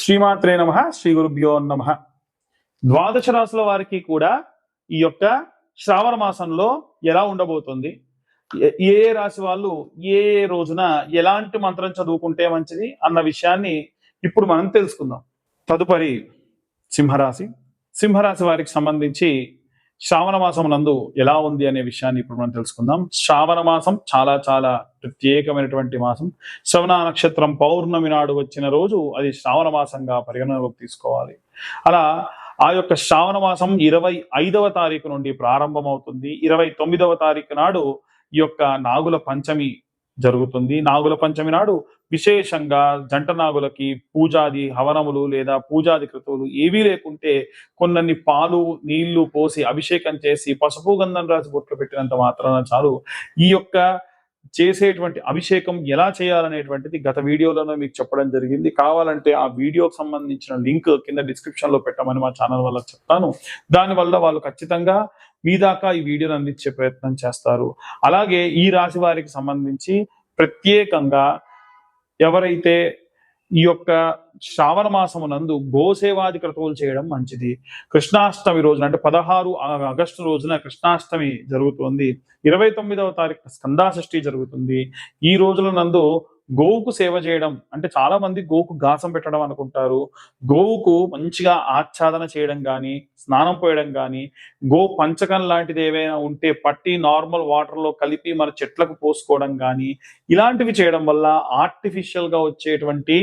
శ్రీమాత్రే నమ శ్రీ గురుభ్యో నమ. ద్వాదశ రాశుల వారికి కూడా ఈ యొక్క శ్రావణ మాసంలో ఎలా ఉండబోతుంది? ఏ ఏ రాశి వాళ్ళు ఏ ఏ రోజున ఎలాంటి మంత్రం చదువుకుంటే మంచిది అన్న విషయాన్ని ఇప్పుడు మనం తెలుసుకుందాం. తదుపరి సింహరాశి. సింహరాశి వారికి సంబంధించి శ్రావణ మాసం నందు ఎలా ఉంది అనే విషయాన్ని ఇప్పుడు మనం తెలుసుకుందాం. శ్రావణ మాసం చాలా చాలా ప్రత్యేకమైనటువంటి మాసం. శ్రవణ నక్షత్రం పౌర్ణమి నాడు వచ్చిన రోజు అది శ్రావణ మాసంగా పరిగణనలోకి తీసుకోవాలి. అలా ఆ యొక్క శ్రావణ మాసం ఇరవై ఐదవ తారీఖు నుండి ప్రారంభమవుతుంది. ఇరవై తొమ్మిదవ తారీఖు నాడు ఈ యొక్క నాగుల పంచమి జరుగుతుంది. నాగుల పంచమి నాడు విశేషంగా జంట నాగులకి పూజాది హవనములు లేదా పూజాది క్రతువులు ఏవీ లేకుంటే కొన్నన్ని పాలు నీళ్ళు పోసి అభిషేకం చేసి పసుపు గంధం రాసి బొట్లు పెట్టినంత మాత్రాన చాలు. ఈ యొక్క చేసేటువంటి అభిషేకం ఎలా చేయాలనేటువంటిది గత వీడియోలోనే మీకు చెప్పడం జరిగింది. కావాలంటే ఆ వీడియోకి సంబంధించిన లింక్ కింద డిస్క్రిప్షన్లో పెట్టమని మా ఛానల్ వల్ల చెప్తాను. దానివల్ల వాళ్ళు ఖచ్చితంగా మీ దాకా ఈ వీడియోని అందించే ప్రయత్నం చేస్తారు. అలాగే ఈ రాశి వారికి సంబంధించి ప్రత్యేకంగా ఎవరైతే ఈ యొక్క శ్రావణ మాసము నందు గోసేవాది క్రతువులు చేయడం మంచిది. కృష్ణాష్టమి రోజున అంటే పదహారు ఆగస్టు రోజున కృష్ణాష్టమి జరుగుతుంది. ఇరవై తొమ్మిదవ తారీఖు స్కందాషష్ఠి జరుగుతుంది. ఈ రోజుల నందు గోవుకు సేవ చేయడం అంటే చాలా మంది గోవుకు ఘాసం పెట్టడం అనుకుంటారు. గోవుకు మంచిగా ఆచ్ఛాదన చేయడం కానీ స్నానం పోయడం కానీ గో పంచకం లాంటిది ఏవైనా ఉంటే పట్టి నార్మల్ వాటర్లో కలిపి మన చెట్లకు పోసుకోవడం కానీ ఇలాంటివి చేయడం వల్ల ఆర్టిఫిషియల్గా వచ్చేటువంటి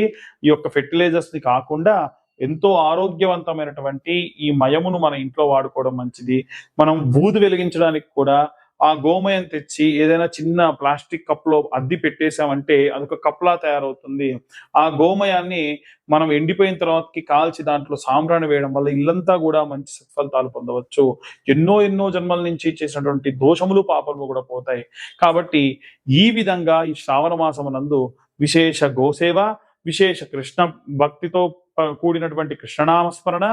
ఈ యొక్క ఫెర్టిలైజర్స్ని కాకుండా ఎంతో ఆరోగ్యవంతమైనటువంటి ఈ మయమును మన ఇంట్లో వాడుకోవడం మంచిది. మనం బూదు వెలిగించడానికి కూడా ఆ గోమయం తెచ్చి ఏదైనా చిన్న ప్లాస్టిక్ కప్లో అద్ది పెట్టేశామంటే అదొక కప్లా తయారవుతుంది. ఆ గోమయాన్ని మనం ఎండిపోయిన తర్వాతకి కాల్చి దాంట్లో సాంబ్రాణి వేయడం వల్ల ఇల్లంతా కూడా మంచి సత్ఫలితాలు పొందవచ్చు. ఎన్నో ఎన్నో జన్మల నుంచి చేసినటువంటి దోషములు పాపములు కూడా పోతాయి. కాబట్టి ఈ విధంగా ఈ శ్రావణ మాసమునందు విశేష గోసేవ విశేష కృష్ణ భక్తితో కూడినటువంటి కృష్ణనామస్మరణ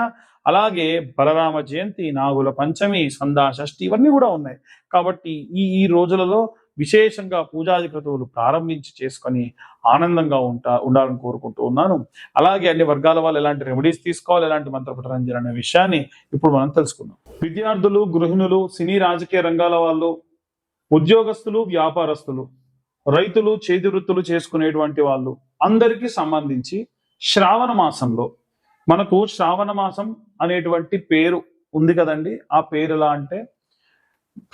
అలాగే బలరామ జయంతి నాగుల పంచమి సందా షష్ఠి ఇవన్నీ కూడా ఉన్నాయి. కాబట్టి ఈ ఈ రోజులలో విశేషంగా పూజాది క్రతువులు ప్రారంభించి చేసుకొని ఆనందంగా ఉంటా ఉండాలని కోరుకుంటూ ఉన్నాను. అలాగే అన్ని వర్గాల వాళ్ళు ఎలాంటి రెమెడీస్ తీసుకోవాలి ఎలాంటి మంత్రపఠనం చేయాలనే విషయాన్ని ఇప్పుడు మనం తెలుసుకుందాం. విద్యార్థులు గృహిణులు సినీ రాజకీయ రంగాల వాళ్ళు ఉద్యోగస్తులు వ్యాపారస్తులు రైతులు చేతి వృత్తులు చేసుకునేటువంటి వాళ్ళు అందరికీ సంబంధించి శ్రావణ మాసంలో మనకు శ్రావణ మాసం అనేటువంటి పేరు ఉంది కదండి. ఆ పేరు ఎలా అంటే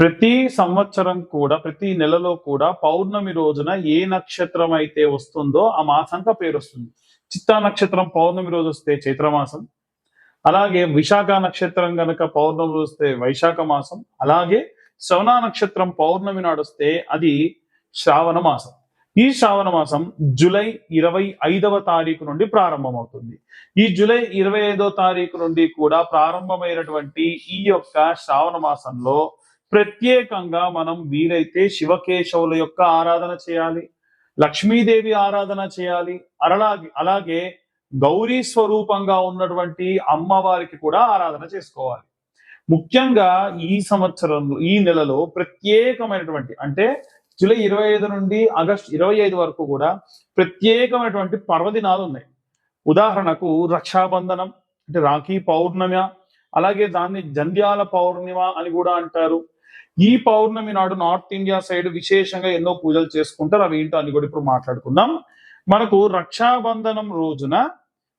ప్రతి సంవత్సరం కూడా ప్రతి నెలలో కూడా పౌర్ణమి రోజున ఏ నక్షత్రం అయితే వస్తుందో ఆ మాసంగా పేరు వస్తుంది. చిత్తా నక్షత్రం పౌర్ణమి రోజు వస్తే చైత్రమాసం అలాగే విశాఖ నక్షత్రం గనక పౌర్ణమి రోజు వస్తే వైశాఖ మాసం అలాగే శ్రవణ నక్షత్రం పౌర్ణమి నాడు వస్తే అది శ్రావణ మాసం. ఈ శ్రావణ మాసం జూలై ఇరవై ఐదవ తారీఖు నుండి ప్రారంభమవుతుంది. ఈ జూలై ఇరవై ఐదో తారీఖు నుండి కూడా ప్రారంభమైనటువంటి ఈ యొక్క శ్రావణ మాసంలో ప్రత్యేకంగా మనం వీలైతే శివకేశవుల యొక్క ఆరాధన చేయాలి లక్ష్మీదేవి ఆరాధన చేయాలి అలాగే అలాగే గౌరీ స్వరూపంగా ఉన్నటువంటి అమ్మవారికి కూడా ఆరాధన చేసుకోవాలి. ముఖ్యంగా ఈ సంవత్సరంలో ఈ నెలలో ప్రత్యేకమైనటువంటి అంటే జూలై ఇరవై ఐదు నుండి ఆగస్ట్ ఇరవై ఐదు వరకు కూడా ప్రత్యేకమైనటువంటి పర్వదినాలు ఉన్నాయి. ఉదాహరణకు రక్షాబంధనం అంటే రాఖీ పౌర్ణమి అలాగే దాన్ని జంధ్యాల పౌర్ణిమ అని కూడా అంటారు. ఈ పౌర్ణమి నాడు నార్త్ ఇండియా సైడ్ విశేషంగా ఎన్నో పూజలు చేసుకుంటారు. అవి ఏంటో అని కూడా ఇప్పుడు మాట్లాడుకుందాం. మనకు రక్షాబంధనం రోజున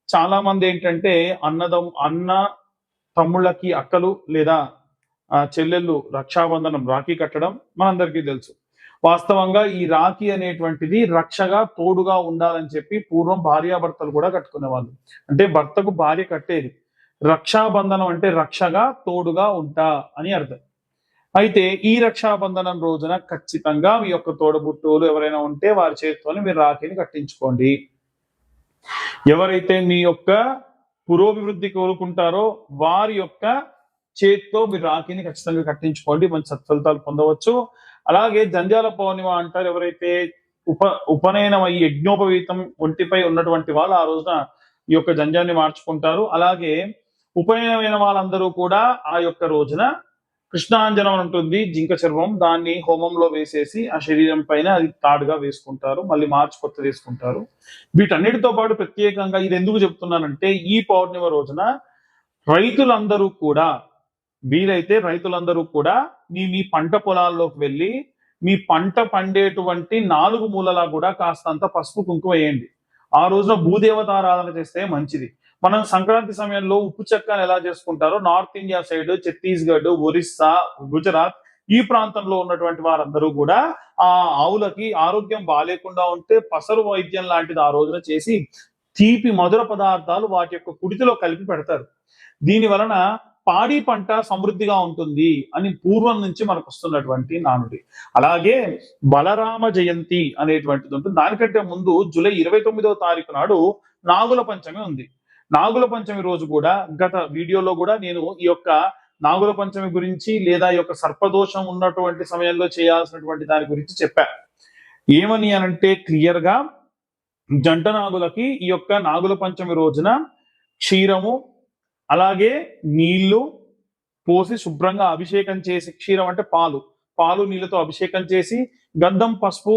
చాలా మంది ఏంటంటే అన్నదం అన్న తమ్ముళ్ళకి అక్కలు లేదా చెల్లెళ్ళు రక్షాబంధనం రాఖీ కట్టడం మనందరికీ తెలుసు. వాస్తవంగా ఈ రాఖీ అనేటువంటిది రక్షగా తోడుగా ఉండాలని చెప్పి పూర్వం భార్యాభర్తలు కూడా కట్టుకునేవాళ్ళు. అంటే భర్తకు భార్య కట్టేది. రక్షాబంధనం అంటే రక్షగా తోడుగా ఉంటా అని అర్థం. అయితే ఈ రక్షాబంధనం రోజున ఖచ్చితంగా మీ యొక్క తోడబుట్టువులు ఎవరైనా ఉంటే వారి చేతితోనే మీరు రాఖీని కట్టించుకోండి. ఎవరైతే మీ యొక్క పురోభివృద్ధి కోరుకుంటారో వారి యొక్క చేతితో మీరు రాఖీని ఖచ్చితంగా కట్టించుకోండి. మంచి సత్ఫలితాలు పొందవచ్చు. అలాగే జంధ్యాల పౌర్ణిమ అంటారు ఎవరైతే ఉప ఉపనయనం అయ్యి యజ్ఞోపవీతం ఒంటిపై ఉన్నటువంటి వాళ్ళు ఆ రోజున ఈ యొక్క జంధ్యాన్ని మార్చుకుంటారు. అలాగే ఉపనయనమైన వాళ్ళందరూ కూడా ఆ యొక్క రోజున కృష్ణాంజనం ఉంటుంది జింక చర్మం. దాన్ని హోమంలో వేసేసి ఆ శరీరం పైన అది తాడుగా వేసుకుంటారు. మళ్ళీ మార్చి కొత్త వేసుకుంటారు వీటన్నిటితో పాటు ప్రత్యేకంగా ఇది ఎందుకు చెప్తున్నానంటే ఈ పౌర్ణిమ రోజున రైతులందరూ కూడా వీలైతే రైతులందరూ కూడా మీ మీ పంట పొలాల్లోకి వెళ్ళి మీ పంట పండేటువంటి నాలుగు మూలలా కూడా కాస్తంత పసుపు కుంకుమ వేయండి. ఆ రోజున భూదేవతారాధన చేస్తే మంచిది. మనం సంక్రాంతి సమయంలో ఉప్పు చెక్కను ఎలా చేసుకుంటారో north India side Chhattisgarh Orissa Gujarat ఈ ప్రాంతంలో ఉన్నటువంటి వారందరూ కూడా ఆ ఆవులకి ఆరోగ్యం బాగాలేకుండా ఉంటే పసరు వైద్యం లాంటిది ఆ రోజున చేసి తీపి మధుర పదార్థాలు వాటి యొక్క కుడితిలో కలిపి పెడతారు. దీని వలన పాడి పంట సమృద్ధిగా ఉంటుంది అని పూర్వం నుంచి మనకు వస్తున్నటువంటి నానుడి. అలాగే బలరామ జయంతి అనేటువంటిది ఉంటుంది. దానికంటే ముందు జూలై ఇరవై తొమ్మిదవ తారీఖు నాడు నాగుల పంచమి ఉంది. నాగుల పంచమి రోజు కూడా గత వీడియోలో కూడా నేను ఈ యొక్క నాగుల పంచమి గురించి లేదా ఈ యొక్క సర్పదోషం ఉన్నటువంటి సమయంలో చేయాల్సినటువంటి దాని గురించి చెప్పా. ఏమని అనంటే క్లియర్గా జంట నాగులకి ఈ యొక్క నాగుల పంచమి రోజున క్షీరము అలాగే నీళ్ళు పోసి శుభ్రంగా అభిషేకం చేసి క్షీరం అంటే పాలు పాలు నీళ్ళతో అభిషేకం చేసి గంధం పసుపు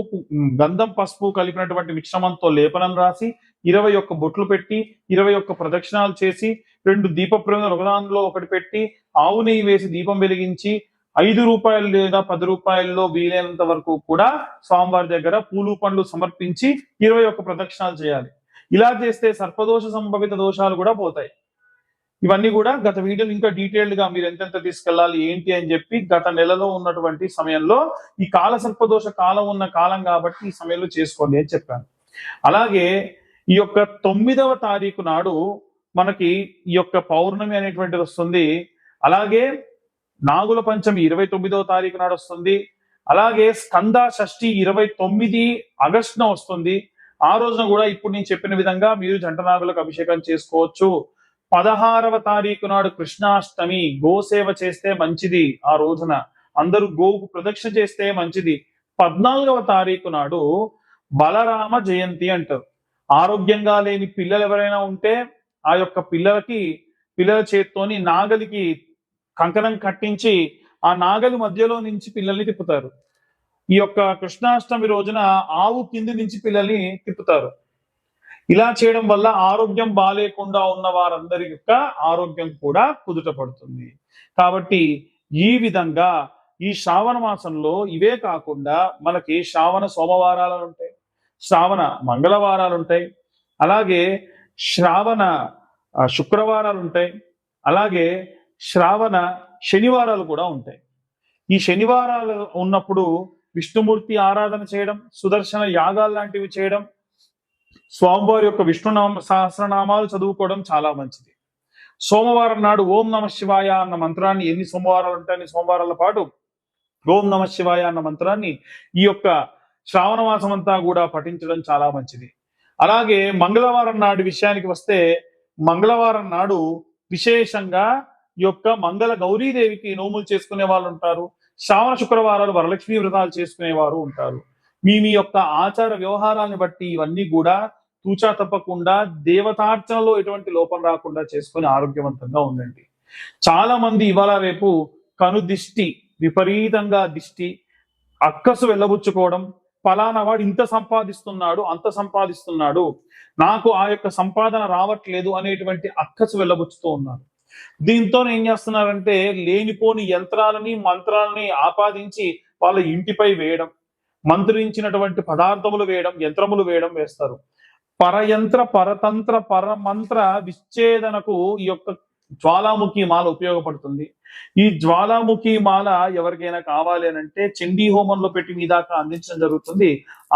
గంధం పసుపు కలిపినటువంటి మిశ్రమంతో లేపనం రాసి ఇరవై ఒక్క బొట్లు పెట్టి ఇరవై ఒక్క ప్రదక్షిణాలు చేసి రెండు దీప ప్రమిదలు ఒకదానిలో ఒకటి పెట్టి ఆవు నెయ్యి వేసి దీపం వెలిగించి ఐదు రూపాయలు లేదా పది రూపాయల్లో వీలైనంత వరకు కూడా స్వామివారి దగ్గర పూలు పండ్లు సమర్పించి ఇరవై ఒక్క ప్రదక్షిణాలు చేయాలి. ఇలా చేస్తే సర్పదోష సంభవిత దోషాలు కూడా పోతాయి. ఇవన్నీ కూడా గత వీడియోలు ఇంకా డీటెయిల్డ్గా మీరు ఎంతెంత తీసుకెళ్ళాలి ఏంటి అని చెప్పి గత నెలలో ఉన్నటువంటి సమయంలో ఈ కాల సర్పదోష కాలం ఉన్న కాలం కాబట్టి ఈ సమయంలో చేసుకోండి అని చెప్పాను. అలాగే ఈ యొక్క తొమ్మిదవ తారీఖు నాడు మనకి ఈ యొక్క పౌర్ణమి అనేటువంటిది వస్తుంది. అలాగే నాగుల పంచమి ఇరవై తొమ్మిదవ తారీఖు నాడు వస్తుంది. అలాగే స్కంద షష్ఠి ఇరవై తొమ్మిది ఆగస్టున వస్తుంది. ఆ రోజున కూడా ఇప్పుడు నేను చెప్పిన విధంగా మీరు జంట నాగులకు అభిషేకం చేసుకోవచ్చు. పదహారవ తారీఖు నాడు కృష్ణాష్టమి గోసేవ చేస్తే మంచిది ఆ రోజున. అందరూ గోకు ప్రదక్షిణ చేస్తే మంచిది. పద్నాలుగవ తారీఖు నాడు బలరామ జయంతి అంటారు. ఆరోగ్యంగా లేని పిల్లలు ఎవరైనా ఉంటే ఆ యొక్క పిల్లలకి పిల్లల చేత్తోని నాగలికి కంకణం కట్టించి ఆ నాగలి మధ్యలో నుంచి పిల్లల్ని తిప్పుతారు. ఈ యొక్క కృష్ణాష్టమి రోజున ఆవు కింది నుంచి పిల్లల్ని తిప్పుతారు. ఇలా చేయడం వల్ల ఆరోగ్యం బాగాలేకుండా ఉన్న వారందరి యొక్క ఆరోగ్యం కూడా కుదుట పడుతుంది. కాబట్టి ఈ విధంగా ఈ శ్రావణ మాసంలో ఇవే కాకుండా మనకి శ్రావణ సోమవారాలు ఉంటాయి శ్రావణ మంగళవారాలు ఉంటాయి అలాగే శ్రావణ శుక్రవారాలు ఉంటాయి అలాగే శ్రావణ శనివారాలు కూడా ఉంటాయి. ఈ శనివారాలు ఉన్నప్పుడు విష్ణుమూర్తి ఆరాధన చేయడం సుదర్శన యాగాలు లాంటివి చేయడం స్వామివారి యొక్క విష్ణునామ సహస్రనామాలు చదువుకోవడం చాలా మంచిది. సోమవారం నాడు ఓం నమ శివాయ అన్న మంత్రాన్ని ఎన్ని సోమవారాలు ఉంటాయి అన్ని సోమవారాల పాటు ఓం నమ శివాయ అన్న మంత్రాన్ని ఈ యొక్క శ్రావణ మాసం అంతా కూడా పఠించడం చాలా మంచిది. అలాగే మంగళవారం నాడు విషయానికి వస్తే మంగళవారం నాడు విశేషంగా ఈ యొక్క మంగళ గౌరీదేవికి నోములు చేసుకునే వాళ్ళు ఉంటారు శ్రావణ శుక్రవారాలు వరలక్ష్మి వ్రతాలు చేసుకునేవారు ఉంటారు. మీ మీ యొక్క ఆచార వ్యవహారాన్ని బట్టి ఇవన్నీ కూడా తూచా తప్పకుండా దేవతార్చనలో ఎటువంటి లోపం రాకుండా చేసుకొని ఆరోగ్యవంతంగా ఉండండి. చాలా మంది ఇవాళ రేపు కను దిష్టి విపరీతంగా దిష్టి అక్కసు వెళ్ళబుచ్చుకోవడం ఫలానా వాడు ఇంత సంపాదిస్తున్నాడు అంత సంపాదిస్తున్నాడు నాకు ఆ యొక్క సంపాదన రావట్లేదు అనేటువంటి అక్కసు వెళ్ళబుచ్చుతూ ఉన్నారు. దీంతో ఏం చేస్తున్నారంటే లేనిపోని యంత్రాలని మంత్రాలని ఆపాదించి వాళ్ళ ఇంటిపై వేయడం మంత్రించినటువంటి పదార్థములు వేయడం యంత్రములు వేయడం వేస్తారు. పరయంత్ర పరతంత్ర పరమంత్ర విచ్ఛేదనకు ఈ యొక్క జ్వాలాముఖి మాల ఉపయోగపడుతుంది. ఈ జ్వాలాముఖి మాల ఎవరికైనా కావాలి అని అంటే చండీ హోమంలో పెట్టి మీ దాకా అందించడం జరుగుతుంది.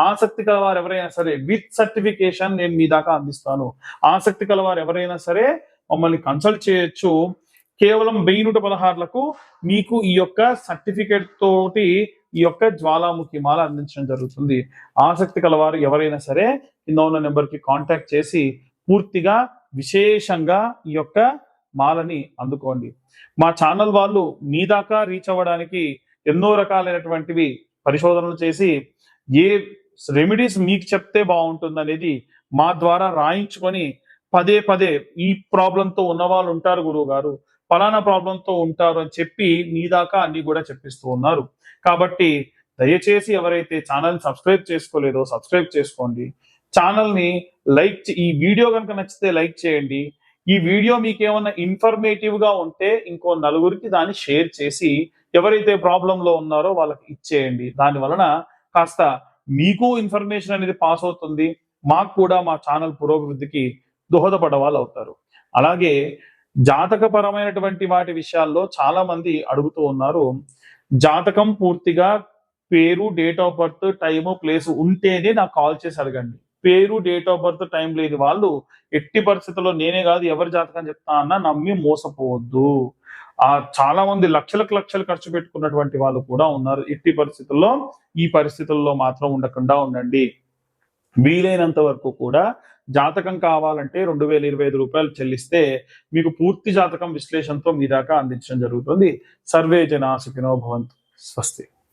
ఆసక్తి కలవారు ఎవరైనా సరే విత్ సర్టిఫికేషన్ నేను మీ దాకా అందిస్తాను. ఆసక్తి కలవారు ఎవరైనా సరే మమ్మల్ని కన్సల్ట్ చేయొచ్చు. కేవలం వెయ్యి నూట పదహారులకు మీకు ఈ యొక్క సర్టిఫికేట్ తోటి ఈ యొక్క జ్వాలాముఖి మాల అందించడం జరుగుతుంది. ఆసక్తి కలవారు ఎవరైనా సరే కింద ఉన్న నెంబర్కి కాంటాక్ట్ చేసి పూర్తిగా విశేషంగా ఈ యొక్క మాలని అందుకోండి. మా ఛానల్ వాళ్ళు మీ దాకా రీచ్ అవ్వడానికి ఎన్నో రకాలైనటువంటివి పరిశోధనలు చేసి ఏ రెమెడీస్ మీకు చెప్తే బాగుంటుంది అనేది మా ద్వారా రాయించుకొని పదే పదే ఈ ప్రాబ్లంతో ఉన్న వాళ్ళు ఉంటారు గురువు గారు ఫలానా ప్రాబ్లంతో ఉంటారు అని చెప్పి మీ దాకా అన్ని కూడా చెప్పిస్తూ ఉన్నారు. కాబట్టి దయచేసి ఎవరైతే ఛానల్ సబ్స్క్రైబ్ చేసుకోలేదో సబ్స్క్రైబ్ చేసుకోండి. ఛానల్ని లైక్ ఈ వీడియో కనుక నచ్చితే లైక్ చేయండి. ఈ వీడియో మీకు ఇన్ఫర్మేటివ్గా ఉంటే ఇంకో నలుగురికి దాన్ని షేర్ చేసి ఎవరైతే ప్రాబ్లంలో ఉన్నారో వాళ్ళకి ఇచ్చేయండి. దాని వలన కాస్త మీకు ఇన్ఫర్మేషన్ అనేది పాస్ అవుతుంది. మాకు కూడా మా ఛానల్ పురోభివృద్ధికి దోహదపడవాళ్ళు అవుతారు. అలాగే జాతకపరమైనటువంటి వాటి విషయాల్లో చాలా మంది అడుగుతూ ఉన్నారు. జాతకం పూర్తిగా పేరు date of birth time place ఉంటేనే నాకు కాల్ చేసి అడగండి. పేరు డేట్ ఆఫ్ బర్త్ టైం లేదు వాళ్ళు ఎట్టి పరిస్థితుల్లో నేనే కాదు ఎవరి జాతకం చెప్తా అన్నా నమ్మి మోసపోవద్దు. ఆ చాలా మంది లక్షలకు లక్షలు ఖర్చు పెట్టుకున్నటువంటి వాళ్ళు కూడా ఉన్నారు. ఎట్టి పరిస్థితుల్లో ఈ పరిస్థితుల్లో మాత్రం ఉండకుండా ఉండండి. వీలైనంత వరకు కూడా జాతకం కావాలంటే రెండు వేల ఇరవై ఐదు రూపాయలు చెల్లిస్తే మీకు పూర్తి జాతకం విశ్లేషణతో మీ దాకా అందించడం జరుగుతుంది. సర్వే జనా సుఖినో భవంతు. స్వస్తి.